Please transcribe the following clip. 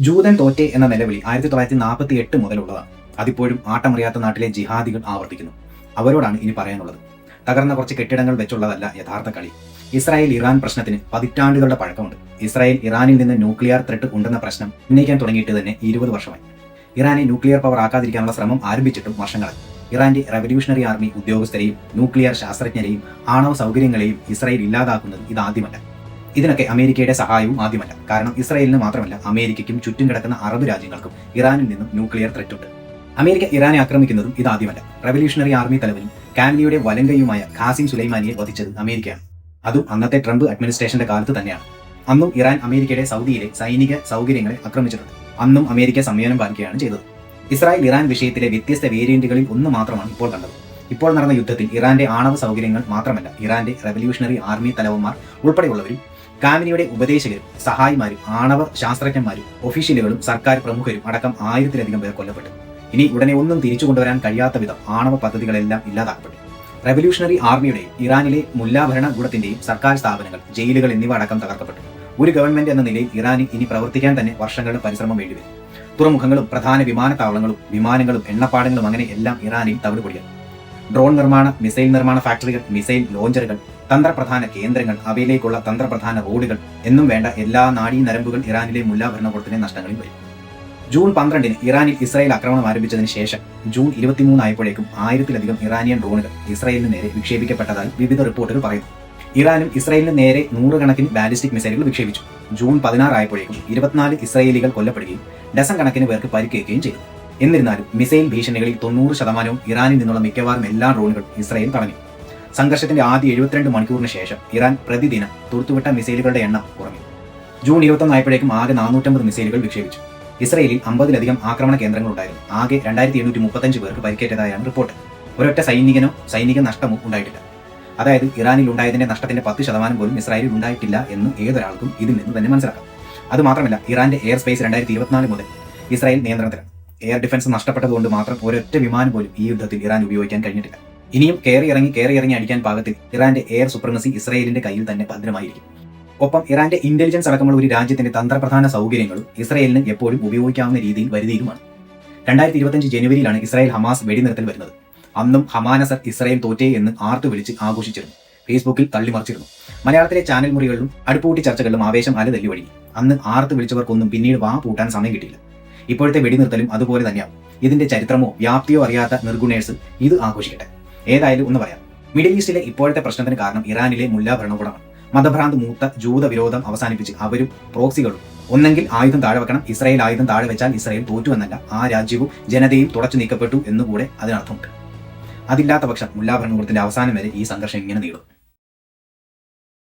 ജൂതൻ തോറ്റെ എന്ന നിലവിളി ആയിരത്തി തൊള്ളായിരത്തി നാൽപ്പത്തി എട്ട് മുതലുള്ളതാണ്. അതിപ്പോഴും ആട്ടമറിയാത്ത നാട്ടിലെ ജിഹാദികൾ ആവർത്തിക്കുന്നു. അവരോടാണ് ഇനി പറയാനുള്ളത്. തകർന്ന കുറച്ച് കെട്ടിടങ്ങൾ വെച്ചുള്ളതല്ല യഥാർത്ഥ കളി. ഇസ്രായേൽ ഇറാൻ പ്രശ്നത്തിന് പതിറ്റാണ്ടുകളുടെ പഴക്കമുണ്ട്. ഇസ്രായേൽ ഇറാനിൽ നിന്ന് ന്യൂക്ലിയർ ത്രെട്ട് ഉണ്ടെന്ന പ്രശ്നം ഉന്നയിക്കാൻ തുടങ്ങിയിട്ട് തന്നെ ഇരുപത് വർഷമായി. ഇറാനെ ന്യൂക്ലിയർ പവർ ആക്കാതിരിക്കാനുള്ള ശ്രമം ആരംഭിച്ചിട്ടും വർഷങ്ങളായി. ഇറാന്റെ റവല്യൂഷണറി ആർമി ഉദ്യോഗസ്ഥരെയും ന്യൂക്ലിയർ ശാസ്ത്രജ്ഞരെയും ആണവ സൗകര്യങ്ങളെയും ഇസ്രായേൽ ഇല്ലാതാക്കുന്നത് ഇതാദ്യമല്ല. ഇതിനൊക്കെ അമേരിക്കയുടെ സഹായവും ആദ്യമല്ല. കാരണം ഇസ്രായേലിന് മാത്രമല്ല അമേരിക്കയ്ക്കും ചുറ്റും കിടക്കുന്ന അറബ് രാജ്യങ്ങൾക്കും ഇറാനിൽ നിന്നും ന്യൂക്ലിയർ ത്രെറ്റ് ഉണ്ട്. അമേരിക്ക ഇറാനെ ആക്രമിക്കുന്നതും ഇതാദ്യമല്ല റവല്യൂഷണറി ആർമി തലവനും കാനഡയുടെ വലങ്കയുമായ ഖാസിം സുലൈമാനിയെ വധിച്ചത് അമേരിക്കയാണ്. അതും അന്നത്തെ ട്രംപ് അഡ്മിനിസ്ട്രേഷന്റെ കാലത്ത് തന്നെയാണ്. അന്നും ഇറാൻ അമേരിക്കയുടെ സൗദിയിലെ സൈനിക സൗകര്യങ്ങളെ ആക്രമിച്ചിട്ടുണ്ട്. അന്നും അമേരിക്ക സംയമനം പാലിക്കുകയാണ് ചെയ്തത്. ഇസ്രായേൽ ഇറാൻ വിഷയത്തിലെ വ്യത്യസ്ത വേരിയന്റുകളിൽ ഒന്ന് മാത്രമാണ് ഇപ്പോൾ കണ്ടത്. ഇപ്പോൾ നടന്ന യുദ്ധത്തിൽ ഇറാന്റെ ആണവ സൗകര്യങ്ങൾ മാത്രമല്ല ഇറാന്റെ റവല്യൂഷണറി ആർമി തലവന്മാർ ഉൾപ്പെടെയുള്ളവരും കാമിനിയുടെ ഉപദേശകരും സഹായിമാരും ആണവ ശാസ്ത്രജ്ഞന്മാരും ഒഫീഷ്യലുകളും സർക്കാർ പ്രമുഖരും അടക്കം ആയിരത്തിലധികം പേർ കൊല്ലപ്പെട്ടു. ഇനി ഉടനെ ഒന്നും തിരിച്ചു കൊണ്ടുവരാൻ കഴിയാത്ത വിധം ആണവ പദ്ധതികളെല്ലാം ഇല്ലാതാക്കപ്പെട്ടു. റെവല്യൂഷണറി ആർമിയുടെയും ഇറാനിലെ മുല്ലാ ഭരണകൂടത്തിന്റെയും സർക്കാർ സ്ഥാപനങ്ങൾ ജയിലുകൾ എന്നിവ അടക്കം തകർക്കപ്പെട്ടു. ഒരു ഗവൺമെന്റ് എന്ന നിലയിൽ ഇറാനിൽ ഇനി പ്രവർത്തിക്കാൻ തന്നെ വർഷങ്ങളുടെ പരിശ്രമം വേണ്ടിവരും തുറമുഖങ്ങളും പ്രധാന വിമാനത്താവളങ്ങളും വിമാനങ്ങളും എണ്ണപ്പാടങ്ങളും അങ്ങനെ എല്ലാം ഇറാനിൽ തവിടുപൊടിയാണ് ഡ്രോൺ നിർമ്മാണ മിസൈൽ നിർമ്മാണ ഫാക്ടറികൾ മിസൈൽ ലോഞ്ചറുകൾ തന്ത്രപ്രധാന കേന്ദ്രങ്ങൾ അവയിലേക്കുള്ള തന്ത്രപ്രധാന റോഡുകൾ എന്നും വേണ്ട എല്ലാ നാടീ നരമ്പുകൾ ഇറാനിലെ മുല്ലാ ഭരണകൂടത്തിന്റെ നഷ്ടങ്ങളിൽ വരും. ജൂൺ പന്ത്രണ്ടിന് ഇറാനിൽ ഇസ്രായേൽ ആക്രമണം ആരംഭിച്ചതിന് ശേഷം ജൂൺ ഇരുപത്തിമൂന്ന് ആയപ്പോഴേക്കും ആയിരത്തിലധികം ഇറാനിയൻ ഡ്രോണുകൾ ഇസ്രായേലിന് നേരെ വിക്ഷേപിക്കപ്പെട്ടതായി വിവിധ റിപ്പോർട്ടുകൾ പറയുന്നു. ഇറാനും ഇസ്രായേലിന് നേരെ നൂറുകണക്കിന് ബാലിസ്റ്റിക് മിസൈലുകൾ വിക്ഷേപിച്ചു. ജൂൺ പതിനാറ് ആയപ്പോഴേക്കും ഇരുപത്തിനാല് ഇസ്രായേലികൾ കൊല്ലപ്പെടുകയും ഡസൻ കണക്കിന് പേർക്ക് പരിക്കേൽക്കുകയും ചെയ്തു. എന്നിരുന്നാലും മിസൈൽ ഭീഷണികളിൽ തൊണ്ണൂറ് ശതമാനവും ഇറാനിൽ നിന്നുള്ള മിക്കവാറും എല്ലാ ഡ്രോണുകളും ഇസ്രായേൽ തടഞ്ഞു. സംഘർഷത്തിന്റെ ആദ്യ എഴുപത്തിരണ്ട് മണിക്കൂറിന് ശേഷം ഇറാൻ പ്രതിദിനം തൊടുത്തുവിട്ട മിസൈലുകളുടെ എണ്ണം കുറഞ്ഞു. ജൂൺ ഇരുപത്തൊന്നായപ്പോഴേക്കും ആകെ നാനൂറ്റമ്പത് മിസൈലുകൾ വിക്ഷേപിച്ചു. ഇസ്രയേലിൽ അമ്പതിലധികം ആക്രമണ കേന്ദ്രങ്ങൾ ഉണ്ടായിരുന്നു. ആകെ രണ്ടായിരത്തി എണ്ണൂറ്റി മുപ്പത്തഞ്ച് പേർക്ക് പരിക്കേറ്റതായാണ് റിപ്പോർട്ട്. ഒരൊറ്റ സൈനികനോ സൈനിക നഷ്ടമോ ഉണ്ടായിട്ടില്ല. അതായത് ഇറാനിൽ ഉണ്ടായതിന്റെ നഷ്ടത്തിന്റെ പത്ത് ശതമാനം പോലും ഇസ്രായേലിൽ ഉണ്ടായിട്ടില്ല എന്ന് ഏതൊരാൾക്കും ഇതിൽ നിന്ന് തന്നെ മനസ്സിലാക്കാം. അതുമാത്രമല്ല ഇറാന്റെ എയർ സ്പേസ് രണ്ടായിരത്തി ഇരുപത്തിനാല് മുതൽ ഇസ്രായേൽ നിയന്ത്രണത്തിലാണ്. എയർ ഡിഫൻസ് നഷ്ടപ്പെട്ടതുകൊണ്ട് മാത്രം ഒരൊറ്റ വിമാനം പോലും ഈ യുദ്ധത്തിൽ ഇറാൻ ഉപയോഗിക്കാൻ കഴിഞ്ഞിട്ടില്ല. ഇനിയും കയറി ഇറങ്ങി കയറി ഇറങ്ങി അടിക്കാൻ പാകത്തിൽ ഇറാന്റെ എയർ സുപ്രമസി ഇസ്രയേലിന്റെ കയ്യിൽ തന്നെ ഭദ്രമായിരിക്കും. ഒപ്പം ഇറാന്റെ ഇന്റലിജൻസ് അടക്കമുള്ള ഒരു രാജ്യത്തിന്റെ തന്ത്രപ്രധാന സൗകര്യങ്ങളും ഇസ്രയേലിന് എപ്പോഴും ഉപയോഗിക്കാവുന്ന രീതിയിൽ വരുതിയിലുമാണ്. രണ്ടായിരത്തി ഇരുപത്തഞ്ച് ജനുവരിയിലാണ് ഇസ്രായേൽ ഹമാസ് വെടിനിർത്തൽ വരുന്നത്. അന്നും ഹമാനസർ ഇസ്രായേൽ തോറ്റേ എന്ന് ആർത്തു വിളിച്ച് ആഘോഷിച്ചിരുന്നു. ഫേസ്ബുക്കിൽ തള്ളിമറിച്ചിരുന്നു. മലയാളത്തിലെ ചാനൽ മുറികളിലും അടുപ്പൂട്ടി ചർച്ചകളിലും ആവേശം അലതല്ലി വഴി അന്ന് ആർത്ത് വിളിച്ചവർക്കൊന്നും പിന്നീട് വാ പൂട്ടാൻ സമയം കിട്ടിയില്ല. ഇപ്പോഴത്തെ വെടിനിർത്തലും അതുപോലെ തന്നെയാവും. ഇതിന്റെ ചരിത്രമോ വ്യാപ്തിയോ അറിയാത്ത നിർഗുണേഴ്സ് ഇത് ആഘോഷിക്കട്ടെ. ഏതായാലും ഒന്ന് പറയാം. മിഡിൽ ഈസ്റ്റിലെ ഇപ്പോഴത്തെ പ്രശ്നത്തിന് കാരണം ഇറാനിലെ മുല്ല ഭരണകൂടമാണ്. മതഭ്രാന്ത് മൂത്ത ജൂത വിരോധം അവസാനിപ്പിച്ച് അവരും പ്രോക്സികളും. ഒന്നെങ്കിൽ ആയുധം താഴെ വെക്കണം ഇസ്രായേൽ ആയുധം താഴെ വെച്ചാൽ ഇസ്രായേൽ തോറ്റു എന്നല്ല ആ രാജ്യവും ജനതയും തുടച്ചു നീക്കപ്പെട്ടു എന്നുകൂടെ അതിനർത്ഥമുണ്ട്. അതില്ലാത്ത പക്ഷം മുല്ലാ ഭരണകൂടത്തിന്റെ അവസാനം വരെ ഈ സംഘർഷം ഇങ്ങനെ നീളും.